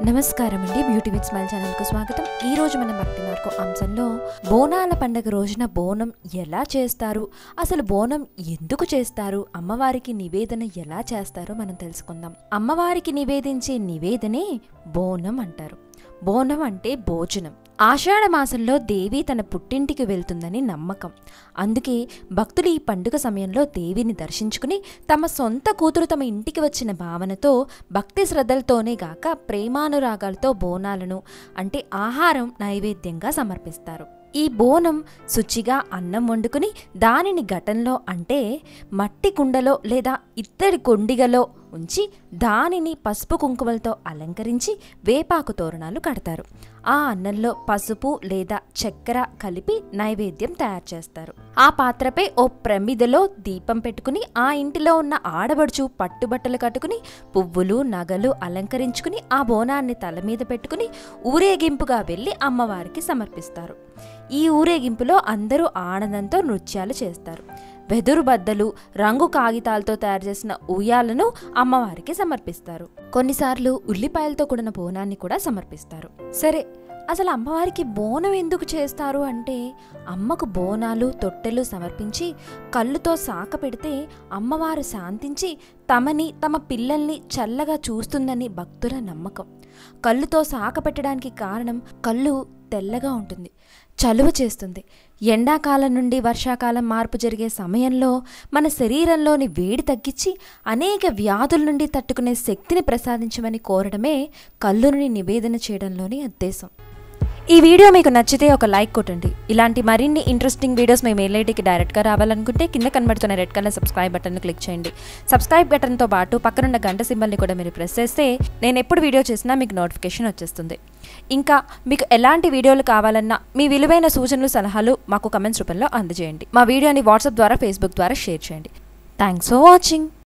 నమస్కారం అండి beauty with smile ఛానల్కు స్వాగతం. ఈ రోజు మన భక్తి మార్కు అంశంలో బోనాల పండగ రోజున బోనం ఎలా చేస్తారు? అసలు బోనం ఎందుకు చేస్తారు? అమ్మవారికి నివేదన ఎలా చేస్తారో మనం తెలుసుకుందాం. అమ్మవారికి నివేదించే నివేదనే బోనం అంటారు. బోనం అంటే భోజనం. ఆషాఢ మాసంలో దేవి తన పుట్టింటికి వెళ్తుందని నమ్మకం. అందుకే భక్తులు ఈ పండుగ సమయంలో దేవిని దర్శించుకుని తమ సొంత కూతురు తమ ఇంటికి వచ్చిన భావనతో భక్తి శ్రద్ధలతోనే గాక ప్రేమానురాగాలతో బోనాలను అంటే ఆహారం నైవేద్యంగా సమర్పిస్తారు. ఈ బోనం శుచిగా అన్నం వండుకుని దానిని ఘటంలో అంటే మట్టి కుండలో లేదా ఇత్తడి కొండిగలో ఉంచి దానిని పసుపు కుంకుమలతో అలంకరించి వేపాకు తోరణాలు కడతారు. ఆ అన్నంలో పసుపు లేదా చక్కెర కలిపి నైవేద్యం తయారు చేస్తారు. ఆ పాత్రపై ఓ ప్రమిదలో దీపం పెట్టుకుని ఆ ఇంటిలో ఉన్న ఆడబడుచు పట్టుబట్టలు కట్టుకుని పువ్వులు నగలు అలంకరించుకుని ఆ బోనాన్ని తల మీద పెట్టుకుని ఊరేగింపుగా వెళ్ళి అమ్మవారికి సమర్పిస్తారు. ఈ ఊరేగింపులో అందరూ ఆనందంతో నృత్యాలు చేస్తారు. వెదురు బద్దలు రంగు కాగితాలతో తయారు చేసిన ఉయ్యాలను అమ్మవారికి సమర్పిస్తారు. కొన్నిసార్లు ఉల్లిపాయలతో కూడిన బోనాన్ని కూడా సమర్పిస్తారు. సరే అసలు అమ్మవారికి బోనం ఎందుకు చేస్తారు అంటే అమ్మకు బోనాలు తొట్టెలు సమర్పించి కళ్ళుతో సాక పెడితే అమ్మవారు శాంతించి తమని తమ పిల్లల్ని చల్లగా చూస్తుందని భక్తుల నమ్మకం. కళ్ళుతో సాక పెట్టడానికి కారణం కళ్ళు తెల్లగా ఉంటుంది. చలువ చేస్తుంది. ఎండాకాలం నుండి వర్షాకాలం మార్పు జరిగే సమయంలో మన శరీరంలోని వేడి తగ్గించి అనేక వ్యాధుల నుండి తట్టుకునే శక్తిని ప్రసాదించమని కోరడమే కళ్ళుని నివేదన చేయడంలోని ఉద్దేశం. ఈ వీడియో మీకు నచ్చితే ఒక లైక్ కొట్టండి. ఇలాంటి మరిన్ని ఇంట్రెస్టింగ్ వీడియోస్ మేము మెయిల్ఐడికి డైరెక్ట్గా రావాలనుకుంటే కింద కనబడుతున్న red colour subscribe button click చేయండి. సబ్స్క్రైబ్ బటన్తో పాటు పక్కనున్న గంట సింబల్ని కూడా మీరు ప్రెస్ చేస్తే నేను ఎప్పుడు వీడియో చేసినా మీకు నోటిఫికేషన్ వచ్చేస్తుంది. ఇంకా మీకు ఎలాంటి వీడియోలు కావాలన్నా మీ విలువైన సూచనలు సలహాలు మాకు కమెంట్స్ రూపంలో అందజేయండి. మా వీడియోని వాట్సాప్ ద్వారా ఫేస్బుక్ ద్వారా షేర్ చేయండి. Thanks for watching.